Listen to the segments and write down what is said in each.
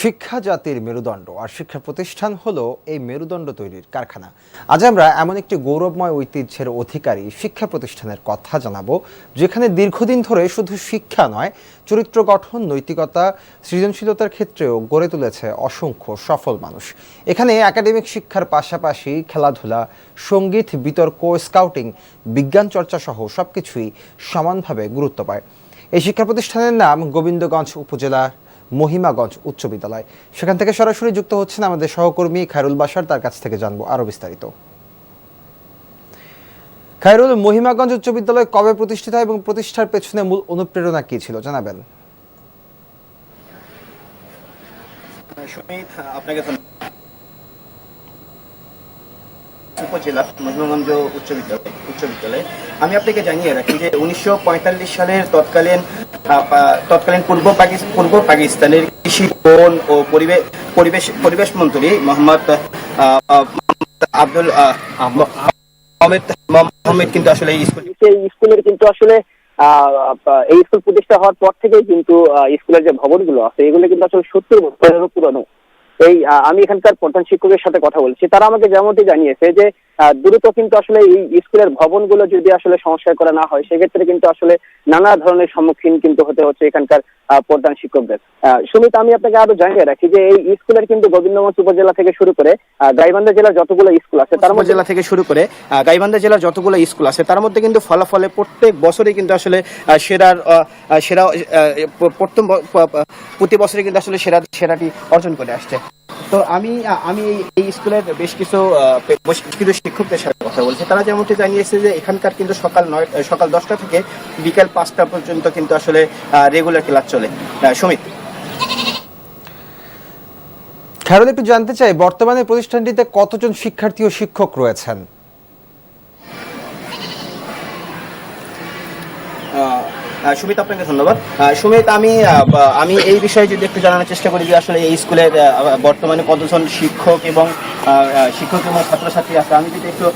শিক্ষা জাতির মেরুদণ্ড আর শিক্ষা প্রতিষ্ঠান হলো এই মেরুদণ্ড তৈরির কারখানা। আজ আমরা এমন একটি গৌরবময় ঐতিহ্যের অধিকারী শিক্ষা প্রতিষ্ঠানের কথা জানাব, যেখানে দীর্ঘদিন ধরে শুধু শিক্ষা নয়, চরিত্র গঠন, নৈতিকতা, সৃজনশীলতার ক্ষেত্রেও গড়ে তুলেছে অসংখ্য সফল মানুষ। এখানে একাডেমিক শিক্ষার পাশাপাশি খেলাধুলা, সংগীত, বিতর্ক, স্কাউটিং, বিজ্ঞান চর্চা সহ সবকিছুই সমানভাবে গুরুত্ব পায়। এই শিক্ষা প্রতিষ্ঠানের নাম গোবিন্দগঞ্জ উপজেলা মহিমাগঞ্জ উচ্চ বিদ্যালয়। সেখান থেকে সরাসরি যুক্ত হচ্ছেন আমাদের সহকর্মী খায়রুল বাসার তার কাছ থেকে জানব আরও বিস্তারিত। খায়রুল, মহিমাগঞ্জ উচ্চ বিদ্যালয় কবে প্রতিষ্ঠিত হয় এবং প্রতিষ্ঠার পেছনে মূল অনুপ্রেরণা কি ছিল? জানাবেন। আপনাকে ধন্যবাদ উপজেলা মহিমাগঞ্জ উচ্চ বিদ্যালয় উচ্চ বিদ্যালয় আমি আপনাকে জানিয়ে রাখি যে উনিশশো সালের তৎকালীন তৎকালীন পূর্ব পাকিস্তান পূর্ব পাকিস্তানের কৃষি বন ও পরিবেশ পরিবেশ মন্ত্রী মোহাম্মদ আব্দুল আহ, আহমেদ কিন্তু আসলে এই স্কুলের কিন্তু আসলে এই স্কুল প্রতিষ্ঠা হওয়ার পর থেকেই কিন্তু স্কুলের যে ভবনগুলো আছে এগুলো কিন্তু আসলে সত্তর বছরেরও পুরনো। এই আমি এখানকার প্রধান শিক্ষকের সাথে কথা বলছি। তারা আমাকে যেমনটি জানিয়েছে যে দ্রুত কিন্তু আসলে এই স্কুলের ভবনগুলো যদি আসলে সংস্কার করা না হয়, সেক্ষেত্রে কিন্তু আসলে নানা ধরনের সম্মুখীন কিন্তু হতে হচ্ছে এখানকার প্রধান শিক্ষকদের। সুমিত, আমি আপনাকে আরও জানিয়ে রাখি যে এই স্কুলের কিন্তু গোবিন্দগঞ্জ উপজেলা থেকে শুরু করে গাইবান্ধা জেলার যতগুলো স্কুল আছে, তার মধ্যে জেলা থেকে শুরু করে গাইবান্ধা জেলার যতগুলো স্কুল আছে, তার মধ্যে কিন্তু ফলাফলে প্রত্যেক বছরই কিন্তু আসলে সেরার সেরা প্রথম প্রতি বছরই কিন্তু আসলে সেরা, সেরাটি অর্জন করে আসছে। তো আমি আমি এই- স্কুলের বেশ কিছু বেশ কিছু শিক্ষকদের সাথে কথা বলছি। তারা যেমনটি জানিয়েছে যে এখানকার কিন্তু সকাল নয় সকাল দশটা থেকে বিকেল পাঁচটা পর্যন্ত কিন্তু আসলে রেগুলার ক্লাস চলে। সুমিত। খায়রুল একটু জানতে চাই বর্তমানে প্রতিষ্ঠানটিতে কতজন শিক্ষার্থী ও শিক্ষক রয়েছেন? সুমিত আপনাকে ধন্যবাদ। সুমিত আমি আমি এই বিষয়ে যদি একটু জানানোর চেষ্টা করি যে আসলে এই স্কুলের বর্তমানে কতজন শিক্ষক এবং শিক্ষক এবং ছাত্রছাত্রী আছে। আমি যদি একটু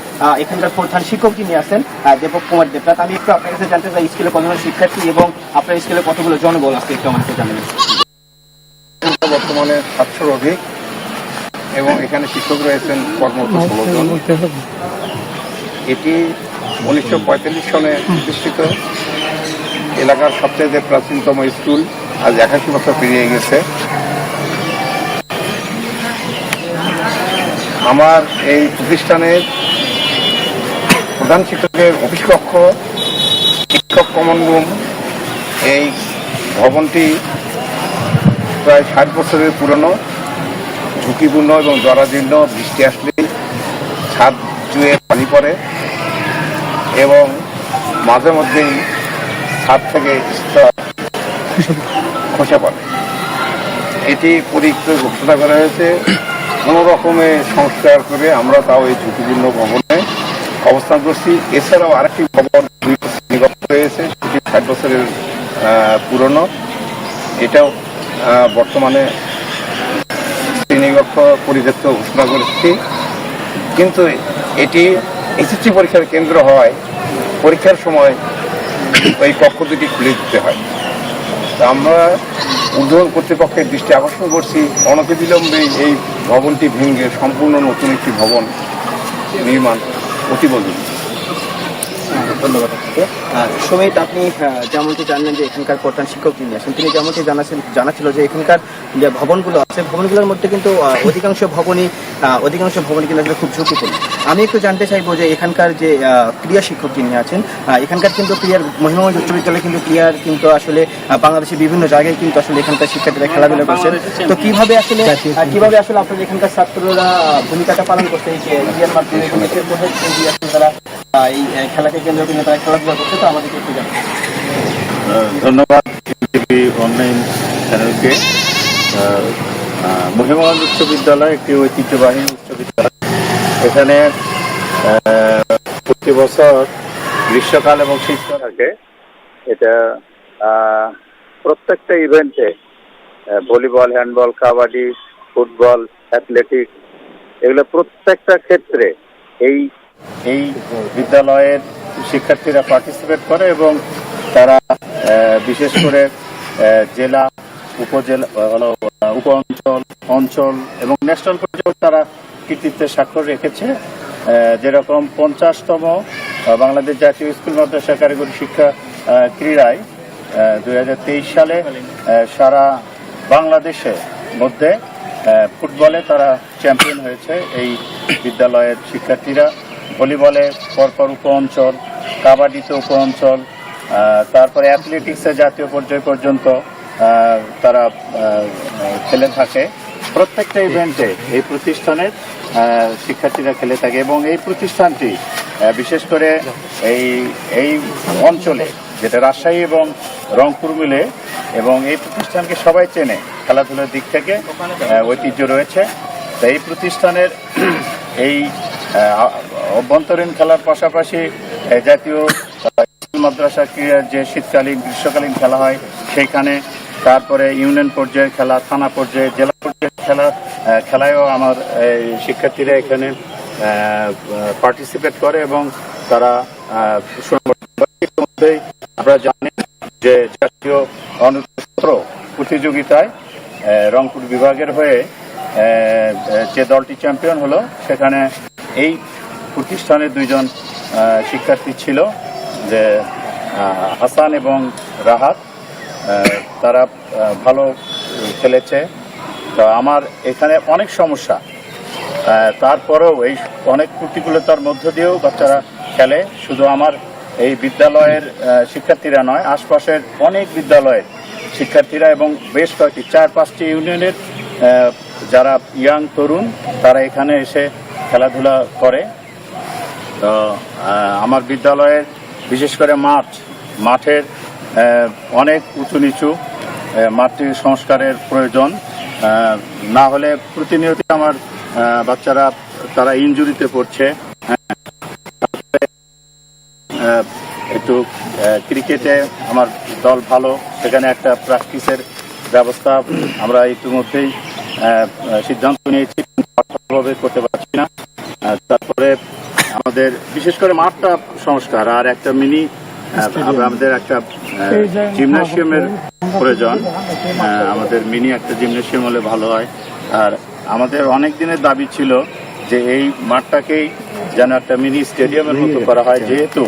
এখানকার প্রধান শিক্ষক যিনি আছেন দেবক কুমার দেবনাথ, আমি একটু আপনার কাছে জানতে চাই, স্কুলে কতজন শিক্ষার্থী এবং আপনার স্কুলে কতগুলো জনবল আছে, একটু আমাকে সংখ্যা বর্তমানে সাতশোর অধিক এবং এখানে শিক্ষক রয়েছেন কর্মরত ষোলো জন। এটি উনিশশো পঁয়তাল্লিশ সনে প্রতিষ্ঠিত। এলাকার সবচেয়ে প্রাচীনতম স্কুল, আজ একাশি বছর পেরিয়ে গেছে। আমার এই প্রতিষ্ঠানের প্রধান শিক্ষকের অফিস কক্ষ শিক্ষক কমন রুম, এই ভবনটি প্রায় ষাট বছরের পুরনো, ঝুঁকিপূর্ণ এবং জরাজীর্ণ, বৃষ্টি আসলেই ছাদ চুয়ে পানি পড়ে এবং মাঝে মধ্যেই ছাদ থেকে খসে পড়ে। এটি পরীক্ষা ঘোষণা করা হয়েছে। কোনো রকমে সংস্কার করে আমরা তাও এই ঝুঁকিপূর্ণ ভবনে অবস্থান করছি। এছাড়াও আরেকটি ভবন হয়েছে, সেটি ষাট বছরের পুরনো। এটাও বর্তমানে শ্রেণীকক্ষ পরিত্যক্ত ঘোষণা করেছি। কিন্তু এটি এসএসসি পরীক্ষার কেন্দ্র হয় পরীক্ষার সময় ওই কক্ষ দুটি খুলে দিতে হয়। আমরা উদ্বোধন কর্তৃপক্ষের দৃষ্টি আকর্ষণ করছি। অনতিবিলম্বে এই ভবনটি ভেঙে সম্পূর্ণ নতুন একটি ভবন নির্মাণ অতি জরুরি। ধন্যবাদ আহ, সুমিত আপনি যেমনটি জানলেন যে এখানকার প্রধান শিক্ষক যিনি আছেন তিনি যেমনটি জানাছেন জানাছিল যে এখানকার যে ভবনগুলো আছে ভবনগুলোর মধ্যে কিন্তু অধিকাংশ ভবনই অধিকাংশ ভবনই কিন্তু খুব ঝুঁকিপূর্ণ। আমি একটু জানতে চাইব যে এখানকার যে আহ, ক্রিয়া শিক্ষক যিনি আছেন আহ, এখানকার কিন্তু ক্রিয়ার মহিমাগঞ্জ উচ্চ বিদ্যালয়ে কিন্তু ক্রিয়ার কিন্তু আসলে বাংলাদেশের বিভিন্ন জায়গায় কিন্তু আসলে এখানকার শিক্ষার্থীরা খেলাধুলা করছেন। তো কীভাবে আসলে কীভাবে আসলে আপনাদের এখানকার ছাত্ররা ভূমিকাটা পালন করছে? এই ক্রিয়ার মাধ্যমে এবং এর মধ্যে এই যে আসলে তারা এই খেলাকে কেন্দ্র করে তারা খেলাধুলা করছে তো আমাদেরকে একটু জানান। ধন্যবাদ অনলাইন চ্যানেলকে মহিমাগঞ্জ উচ্চ বিদ্যালয় একটি ঐতিহ্যবাহী উচ্চ বিদ্যালয় এখানে প্রতি বছর গ্রীষ্মকাল এবং শীতকাল থাকে। এটা প্রত্যেকটা ইভেন্টে volleyball handball kabaddi, football athletic এগুলো প্রত্যেকটা ক্ষেত্রে এই এই বিদ্যালয়ের শিক্ষার্থীরা পার্টিসিপেট করে এবং তারা বিশেষ করে জেলা, উপজেলা উপ অঞ্চল অঞ্চল এবং ন্যাশনাল পর্যায়েও তারা কৃতিত্বের স্বাক্ষর রেখেছে। যেরকম পঞ্চাশতম বাংলাদেশ জাতীয় স্কুল মাদ্রাসা কারিগরি শিক্ষা ক্রীড়ায় দু হাজার তেইশ সালে সারা বাংলাদেশের মধ্যে ফুটবলে তারা চ্যাম্পিয়ন হয়েছে। এই বিদ্যালয়ের শিক্ষার্থীরা ভলিবলে পরপর উপ অঞ্চল, কাবাডিতে উপ অঞ্চল তারপরে অ্যাথলেটিক্সে জাতীয় পর্যায় পর্যন্ত তারা খেলে থাকে। প্রত্যেকটা ইভেন্টে এই প্রতিষ্ঠানের শিক্ষার্থীরা খেলে থাকে এবং এই প্রতিষ্ঠানটি বিশেষ করে এই এই অঞ্চলে, যেটা রাজশাহী এবং রংপুর মিলে, এবং এই প্রতিষ্ঠানকে সবাই চেনে, খেলাধুলার দিক থেকে ঐতিহ্য রয়েছে। তো এই প্রতিষ্ঠানের, এই অভ্যন্তরীণ খেলার পাশাপাশি জাতীয় মাদ্রাসা ক্রীড়ার যে শীতকালীন, গ্রীষ্মকালীন খেলা হয় সেইখানে তারপরে ইউনিয়ন পর্যায়ে খেলা, থানা পর্যায়ে, জেলা পর্যায়ের খেলা খেলায়ও আমার শিক্ষার্থীরা এখানে পার্টিসিপেট করে এবং তারা আমরা জানি যে জাতীয় অনুষ্ঠ প্রতিযোগিতায় রংপুর বিভাগের হয়ে যে দলটি চ্যাম্পিয়ন হলো, সেখানে এই প্রতিষ্ঠানের দুইজন শিক্ষার্থী ছিল যে হাসান এবং রাহাত। তারা ভালো খেলেছে। তো আমার এখানে অনেক সমস্যা। তারপরেও এই অনেক প্রতিকূলতার মধ্য দিয়েও বাচ্চারা খেলে। শুধু আমার এই বিদ্যালয়ের শিক্ষার্থীরা নয়, আশপাশের অনেক বিদ্যালয়ের শিক্ষার্থীরা এবং বেশ কয়েকটি, চার, পাঁচটি ইউনিয়নের যারা ইয়াং তরুণ, তারা এখানে এসে খেলাধুলা করে। তো আমার বিদ্যালয়ের বিশেষ করে মাঠ, মাঠের অনেক উঁচু নিচু মাঠটির সংস্কারের প্রয়োজন। না হলে প্রতিনিয়ত আমার বাচ্চারা তারা ইনজুরিতে পড়ছে। একটু ক্রিকেটে আমার দল ভালো। সেখানে একটা প্র্যাকটিসের ব্যবস্থা আমরা ইতিমধ্যেই সিদ্ধান্ত নিয়েছি সফলভাবে করতে পারছি না। তারপরে আমাদের বিশেষ করে মাঠটা সংস্কার আর একটা মিনি আমাদের একটা জিমনাসিয়ামের প্রয়োজন। আমাদের মিনি একটা জিমনাসিয়াম হলে ভালো হয়। আর আমাদের অনেক দিনের দাবি ছিল যে এই মাঠটাকেই যেন একটা মিনি স্টেডিয়ামের মতো করা হয়। যেহেতু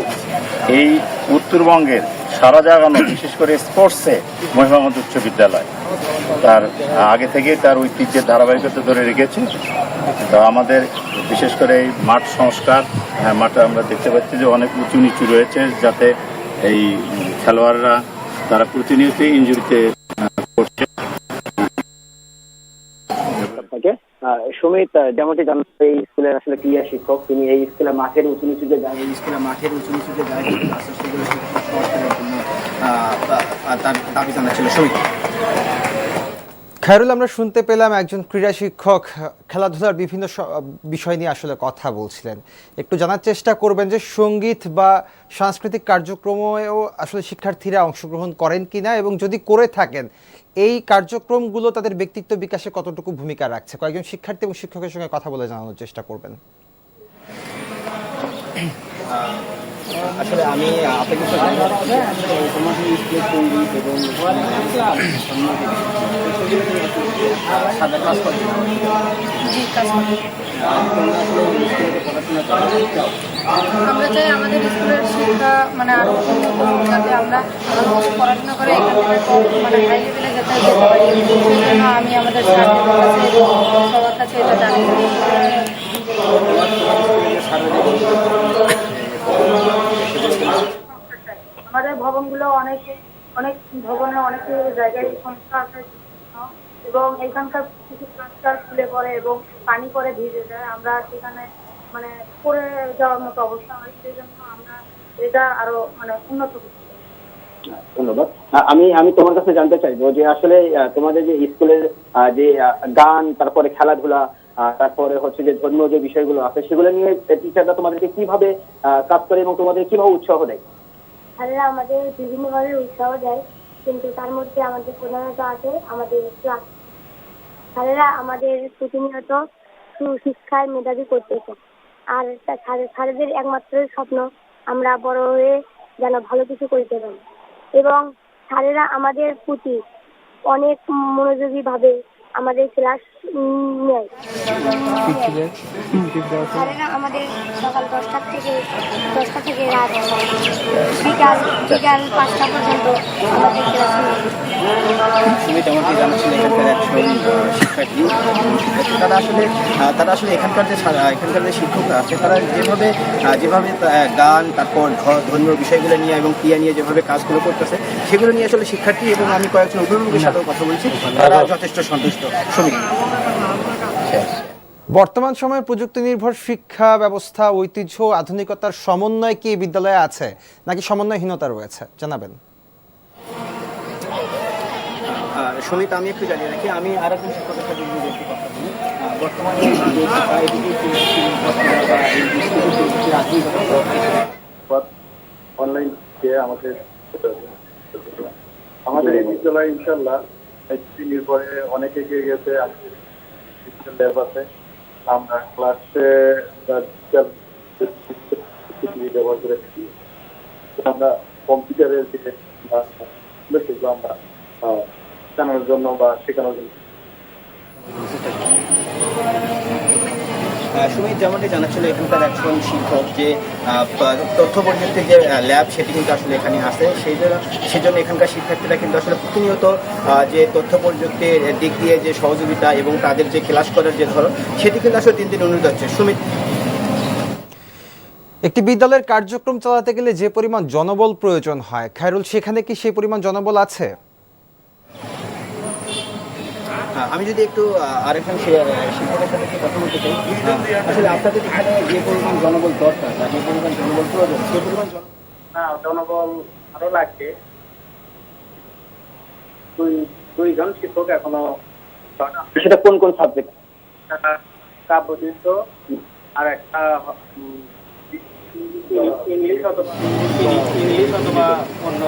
এই উত্তরবঙ্গের সারা জাগানো বিশেষ করে স্পোর্টসে মহিমাগঞ্জ উচ্চ বিদ্যালয়। তার আগে থেকে তার ঐতিহ্যের ধারাবাহিকতা ধরে রেখেছে। তো আমাদের বিশেষ করে এই মাঠ সংস্কার হ্যাঁ, মাঠে আমরা দেখতে পাচ্ছি যে অনেক উঁচু নিচু রয়েছে যাতে এই খেলোয়াড়রা তারা প্রতিনিয়ত ইঞ্জুরিতে পড়ছে। সুমিত যেমনটি এই স্কুলের আসলে ক্রিয়া শিক্ষক। তিনি এই স্কুলের মাঠের উঁচু নিচু যে জায়গা এই স্কুলের মাঠের উঁচু নিচু যে জায়গাগুলো আছে সেগুলো সংস্কারের জন্য আহ, আহ, তার দাবি জানাচ্ছিল। সমিত। খায়রুল, আমরা শুনতে পেলাম একজন ক্রীড়া শিক্ষক খেলাধুলার বিভিন্ন বিষয় নিয়ে আসলে কথা বলছিলেন। একটু জানার চেষ্টা করবেন যে সংগীত বা সাংস্কৃতিক কার্যক্রমেও আসলে শিক্ষার্থীরা অংশগ্রহণ করেন কিনা এবং যদি করে থাকেন, এই কার্যক্রমগুলো তাদের ব্যক্তিত্ব বিকাশে কতটুকু ভূমিকা রাখছে? কয়েকজন শিক্ষার্থী এবং শিক্ষকের সঙ্গে কথা বলে জানানোর চেষ্টা করবেন। আসলে আমি আপনাকে এবং সাদা ক্লাস করে। আমরা চাই আমাদের স্কুলের শিক্ষা মানে আরও উন্নত হোক যাতে আমরা পড়াশোনা করে মানে হাই লেভেলে যাতে যেতে পারি। আমি আমাদের সবার কাছে এটা জানি আমাদের ভবনগুলো অনেক অনেক ভবনে অনেক জায়গায় সমস্যা আছে এবং এখানকার কিছু রাস্তা খুলে পড়ে এবং পানি পরে ভিজে যায়। আমরা সেখানে মানে পড়ে যাওয়ার মতো অবস্থা হয়, সেই জন্য আমরা এটা আরও মানে উন্নত ধন্যবাদ। আমি আমি তোমার কাছে জানতে চাইব যে আসলে তোমাদের যে স্কুলের যে গান, তারপরে খেলাধুলা তারপরে হচ্ছে যে ধর্মীয় যে বিষয়গুলো আছে, সেগুলো নিয়ে টিচাররা তোমাদেরকে কীভাবে কাজ করে এবং তোমাদের কীভাবে উৎসাহ দেয়? স্যারেরা আমাদের বিভিন্নভাবে উৎসাহ দেয়, কিন্তু তার মধ্যে আমাদের প্রধানত আছে আমাদের ক্লাস স্যারেরা আমাদের প্রতিনিয়ত সুশিক্ষার মেধাবী করতেছে আর স্যারেদের একমাত্র স্বপ্ন, আমরা বড় হয়ে যেন ভালো কিছু করতে পারি। এবং স্যারেরা আমাদের প্রতি অনেক মনোযোগী ভাবে আমাদের ক্লাস তারা আসলে তারা আসলে এখানকার যে এখানকার যে শিক্ষকরা আছে, তারা যেভাবে যেভাবে গান, তারপর ধর্মীয় বিষয়গুলো নিয়ে এবং ক্রিয়া নিয়ে যেভাবে কাজগুলো করতেছে, সেগুলো নিয়ে আসলে শিক্ষার্থী এবং আমি কয়েকজন অভিভাবকের সাথেও কথা বলছি। তারা যথেষ্ট সন্তুষ্ট। শ্রমিক বর্তমান সময়ে প্রযুক্তি নির্ভর শিক্ষা ব্যবস্থা ঐতিহ্য আধুনিকতার সমন্বয় কি এই বিদ্যালয়ে আছে? নাকি সমন্বয়হীনতা রয়েছে? জানাবেন। সমিত আমি একটু জানি রাখি আমি আর একজন শিক্ষকের সাথে একটু কথা বলি। বর্তমানে অনলাইন আমাদের আমাদের এই বিদ্যালয় ইনশাল্লাহ নির্ভরে অনেক এগিয়ে গেছে ডিজিটাল ল্যাব আছে। আমরা ক্লাসে ব্যবহার করে থাকি। আমরা কম্পিউটারের যে সেগুলো আমরা আহ, জানানোর জন্য বা শেখানোর জন্য। সুমিত, যেমনটি জানাচ্ছিল, এখানকার একজন শিক্ষক যে তথ্য প্রযুক্তির যে ল্যাব সেটি কিন্তু আসলে এখানে আছে। সেই জন্য সেই জন্য এখানকার শিক্ষার্থীরা কিন্তু আসলে প্রতিনিয়ত যে তথ্য প্রযুক্তির দিক দিয়ে যে সহযোগিতা এবং তাদের যে ক্লাস করার যে ধরন, সেটি কিন্তু আসলে দিন দিন উন্নত হচ্ছে। সুমিত। একটি বিদ্যালয়ের কার্যক্রম চালাতে গেলে যে পরিমাণ জনবল প্রয়োজন হয়, খায়রুল, সেখানে কি সেই পরিমাণ জনবল আছে? আমি যদি একটু আরেকজন শি- আহ, শিক্ষকের সাথে একটু কথা বলতে চাই। আসলে আপনাদের এখানে যে পরিমাণ জনবল দরকার যে পরিমাণ জনবল প্রয়োজন সেই পরিমাণ জন- জনবল আরও লাগবে দুই দুইজন শিক্ষক এখনও সেটা কোন কোন সাবজেক্ট কাব্যচিত্র আর একটা ইংলিশ অথবা ইংলিশ অথবা অন্য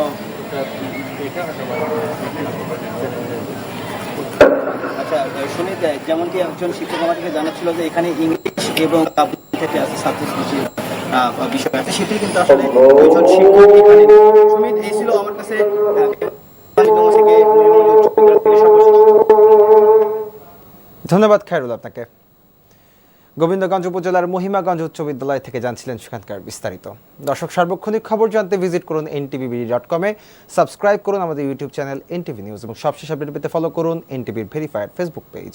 আচ্ছা যেমনটি একজন শিক্ষক আমাদেরকে জানাচ্ছিল যে এখানে ইংলিশ এবং থেকে আছে সাবজেক্ট বিষয় আছে। সেটি কিন্তু আসলে একজন শিক্ষক এখানে। সুমিত এই ছিল আমার কাছে। ধন্যবাদ খায়রুল আপনাকে। গোবিন্দগঞ্জ উপজেলার মহিমাগঞ্জ উচ্চ বিদ্যালয় থেকে জানছিলেন সেখানকার বিস্তারিত। দর্শক, সার্বক্ষণিক খবর জানতে ভিজিট করুন এনটিভি ডট কমে সাবস্ক্রাইব করুন আমাদের ইউটিউব চ্যানেল এনটিভি নিউজ এবং সবশেষ আপডেট পেতে ফলো করুন এনটিভির ভেরিফাইড ফেসবুক পেজ